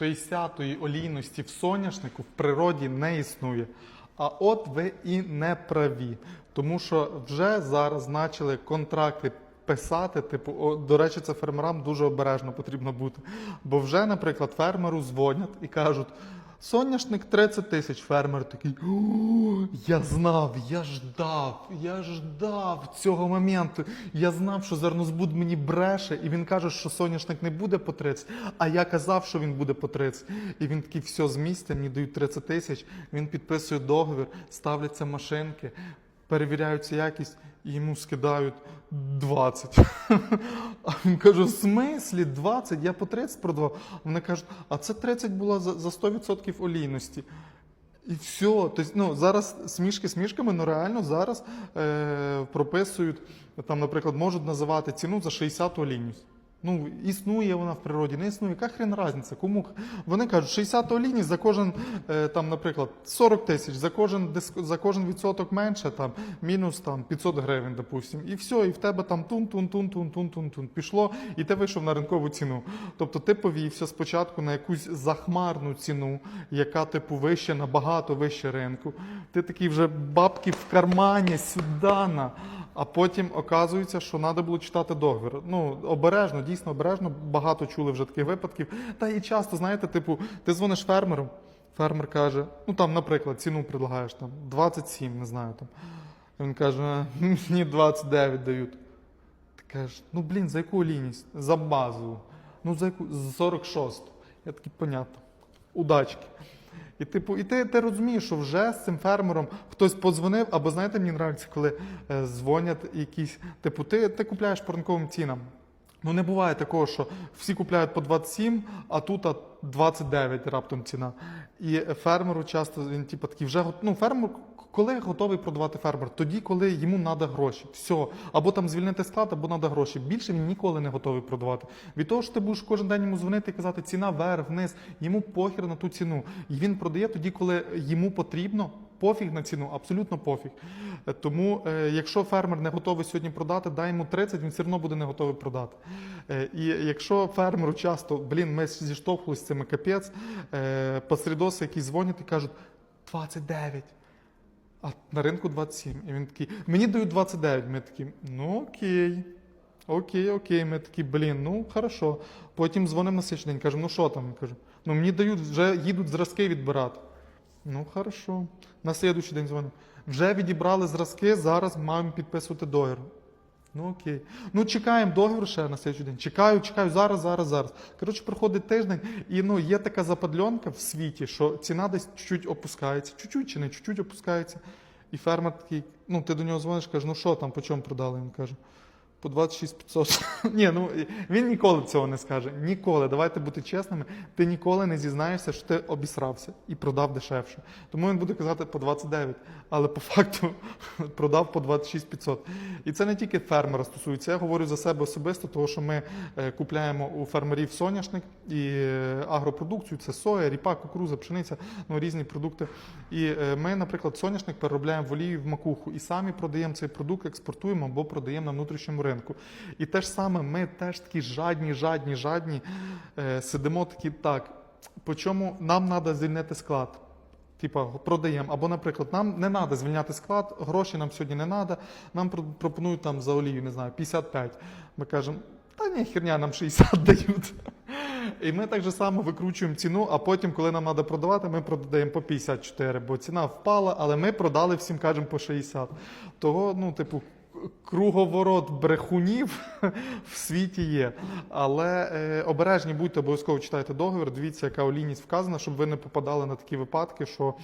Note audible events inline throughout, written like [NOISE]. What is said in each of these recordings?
60-ї олійності в соняшнику в природі не існує. А от ви і не праві, тому що вже зараз почали контракти писати. Типу, о, до речі, це фермерам дуже обережно потрібно бути. Бо вже, наприклад, фермеру дзвонять і кажуть. Соняшник 30 тисяч. Фермер такий. «О, я знав, я ждав, я ждав цього моменту. Я знав, що зернозбуд мені бреше, і він каже, що соняшник не буде по 30, а я казав, що він буде по 30. І він такий, все з місця, мені дають 30 тисяч. Він підписує договір, ставляться машинки, перевіряються якість, і йому скидають 20. [LAUGHS] А він каже: в смислі 20? Я по 30 продавав. Вони кажуть, а це 30 було за, за 100% олійності. І все. Тобто, ну, зараз смішки смішками, ну реально зараз е, прописують, там, наприклад, можуть називати ціну за 60 олійність. Ну, існує вона в природі, не існує. Яка хрен разниця? Кому? Вони кажуть, 60 олійність за кожен, е, там, наприклад, 40 тисяч, за кожен, за кожен відсоток менше, там, мінус там, 500 гривень, допустим. І все, і в тебе там тун-тун-тун-тун-тун-тун-тун пішло, і ти вийшов на ринкову ціну. Тобто ти повівся спочатку на якусь захмарну ціну, яка, типу, вище, набагато вище ринку. Ти такий вже бабки в кармані, сюди на. А потім оказується, що треба було читати договір. Ну, обережно, дійсно обережно. Багато чули вже таких випадків. Та і часто, знаєте, типу, ти дзвониш фермеру, фермер каже, ну там, наприклад, ціну предлагаєш там 27, не знаю там. Він каже, мені 29 дають. Ти кажеш, ну блін, за яку олійність? За базову. Ну, за яку? За 46. Я такий, понятно. Удачки. І, типу, і ти, ти розумієш, що вже з цим фермером хтось подзвонив, або знаєте, мені нравиться, коли е, дзвонять якісь, типу, ти, ти купляєш по ринковим цінам. Ну не буває такого, що всі купляють по 27, а тут а 29 раптом ціна. І фермеру часто він типу, такий вже ну, фермер. Коли готовий продавати фермер? Тоді, коли йому треба гроші. Все. Або там звільнити склад, або треба гроші. Більше він ніколи не готовий продавати. Від того, що ти будеш кожен день йому дзвонити і казати, ціна вверх, вниз, йому похір на ту ціну. І він продає тоді, коли йому потрібно. Пофіг на ціну, абсолютно пофіг. Е, Тому, е, якщо фермер не готовий сьогодні продати, дай йому 30, він все одно буде не готовий продати. Е, і якщо фермеру часто, блін, ми зіштовхувалися з цими капець, посередоси, які дзвонять і кажуть 29. А на ринку 27. І він такий, мені дають 29. Ми такі, ну окей. Окей, окей. Ми такі, блін, ну хорошо. Потім дзвонимо на слідчий день, кажемо, ну що там? Кажу, ну мені дають, вже їдуть зразки відбирати. Ну, хорошо. На слідуючий день дзвонимо. Вже відібрали зразки, зараз маємо підписувати договір. Ну окей. Ну чекаємо договір ще на слідчий день. Чекаю, чекаю, зараз, зараз, зараз. Коротше, проходить тиждень, і ну є така западльонка в світі, що ціна десь чуть-чуть опускається, чуть-чуть чи не чуть-чуть опускається. І фермер такий, ну ти до нього дзвониш, каже, ну що там, по чому продали? Він каже, по 26 500. [LAUGHS] Ні, ну він ніколи цього не скаже. Ніколи. Давайте бути чесними. Ти ніколи не зізнаєшся, що ти обісрався і продав дешевше. Тому він буде казати по 29, але по факту [LAUGHS] продав по 26 500. І це не тільки фермера стосується. Я говорю за себе особисто, тому що ми е, купляємо у фермерів соняшник і е, агропродукцію. Це соя, ріпак, кукуруза, пшениця, ну різні продукти. І е, ми, наприклад, соняшник переробляємо в олію в макуху і самі продаємо цей продукт, експортуємо або продаємо на внутрішньому ринку. І те ж саме, ми теж такі жадні, жадні, жадні. Е, сидимо такі так. По чому нам треба звільнити склад? Типа продаємо. Або, наприклад, нам не треба звільняти склад, гроші нам сьогодні не треба. Нам пропонують там за олію, не знаю, 55. Ми кажемо, та ні, херня, нам 60 [LAUGHS] дають. І ми так же само викручуємо ціну, а потім, коли нам треба продавати, ми продаємо по 54, бо ціна впала, але ми продали всім, кажемо, по 60. Того, ну, типу, круговорот брехунів [LAUGHS] в світі є. Але е, обережні будьте, обов'язково читайте договір, дивіться, яка олійність вказана, щоб ви не попадали на такі випадки, що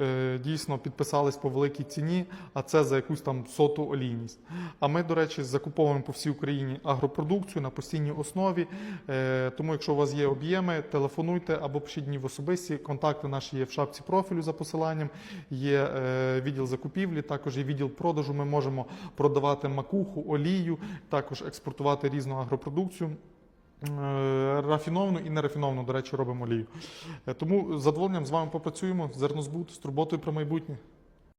е, дійсно підписались по великій ціні, а це за якусь там соту олійність. А ми, до речі, закуповуємо по всій Україні агропродукцію на постійній основі. Е, тому, якщо у вас є об'єми, телефонуйте або пишіть мені в особисті. Контакти наші є в шапці профілю за посиланням. Є е, відділ закупівлі, також є відділ продажу. Ми можемо продавати макуху, олію, також експортувати різну агропродукцію. Е, Рафіновану і нерафіновану, до речі, робимо олію. Е, Тому з задоволенням з вами попрацюємо. Зернозбут з турботою про майбутнє.